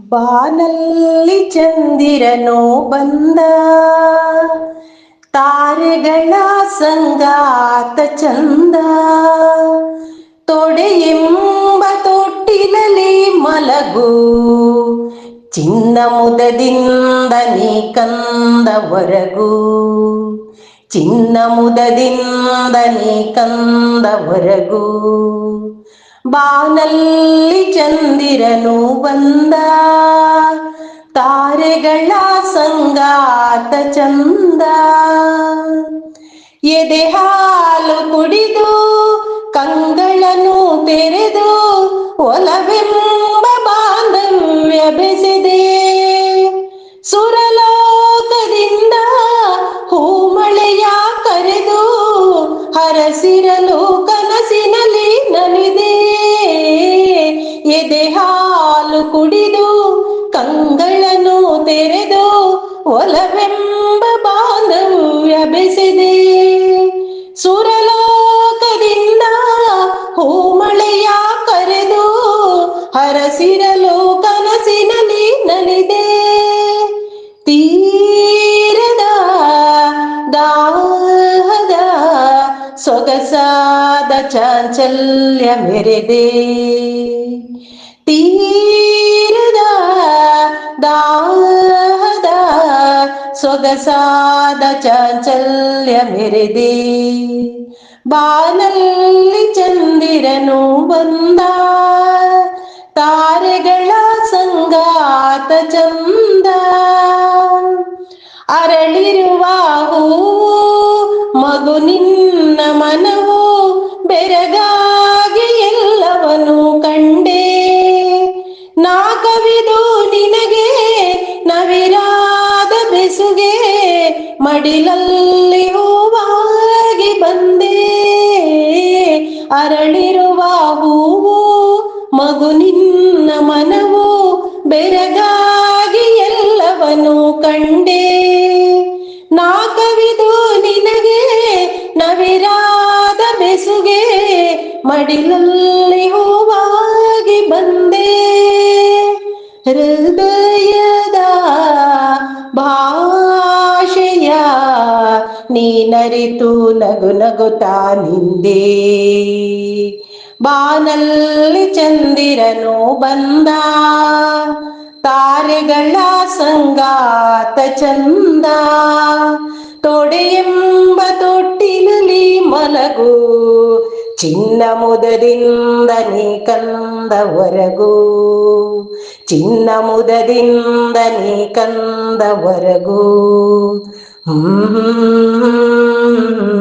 ಬಾನಲ್ಲಿ ಚಂದಿರನೋ ಬಂದ ತಾರೆಗಳ ಸಂಗಾತ ಚಂದ ತೊಡೆಯೆಂಬ ತೊಟ್ಟಿಲಲಿ ಮಲಗು ಚಿನ್ನ ಮುದದಿಂದ ನೀ ಕಂದವರೆಗೂ ಚಿನ್ನ ಮುದದಿಂದ ನೀ ಕಂದವರೆಗೂ ಬಾನಲ್ಲಿ ಚಂದಿರನು ಬಂದ. ತಾರೆಗಳ ಸಂಗಾತ ಚಂದ. ಎದೆ ಹಾಲು ಕುಡಿದು ಕಂಗಳನು ತೆರೆದು ಒಲವೆಂಬ ಬಾಂಧವ್ಯ ಬೆಸೆದೆ. ಹರಸಿರಲು ಕನಸಿನಲ್ಲಿ ನಲಿದೆ ತೀರದ ದಾಹದ ಸೊಗಸಾದ ಚಾಂಚಲ್ಯ ಮೆರೆದೆ ತೀರದ ದಾಹದ ಸೊಗಸಾದ ಚಾಂಚಲ್ಯ ಮೆರೆದೆ ಬಾನಲ್ಲಿ ಚಂದಿರನು ಬಂದ ಸಂಗಾತ ಚಂದ. ಅರಳಿರುವ ಹೂವು ಮಗು ನಿನ್ನ ಮನವು ಬೆರಗಾಗಿ ಎಲ್ಲವನು ಕಂಡೆ. ನಾ ಕವಿದು ನಿನಗೆ ನವಿರಾದ ಬೆಸುಗೆ ಮಡಿಲಲ್ಲಿ ಹೂವಾಗಿ ಬಂದೆ. ಅರಳಿರುವ ಹೂವು ಮಗು ನಿನ್ನ ಕಂಡೆ. ನಾ ಕವಿದು ನಿನಗೆ ನವಿರಾದ ಬೆಸುಗೆ, ಮಡಿಲಲ್ಲಿ ಹೂವಾಗಿ ಬಂದೆ. ಹೃದಯದ ಭಾಷೆಯ ನೀನರಿತು ನಗು ನಗುತ್ತಾ ನಿಂದೆ. ಬಾನಲ್ಲಿ ಚಂದಿರನು ಬಂದ. ತಾರೆಗಳ ಸಂಗಾತ ಚಂದ ತೊಡೆಯೆಂಬ ತೊಟ್ಟಿಲಲಿ ಮಲಗು ಚಿನ್ನ ಮುದದಿಂದ ನೀ ಕಂದವರೆಗೂ ಚಿನ್ನ ಮುದದಿಂದ ನೀ ಕಂದವರೆಗೂ ಹ್ಮ್ ಹ್ಮ್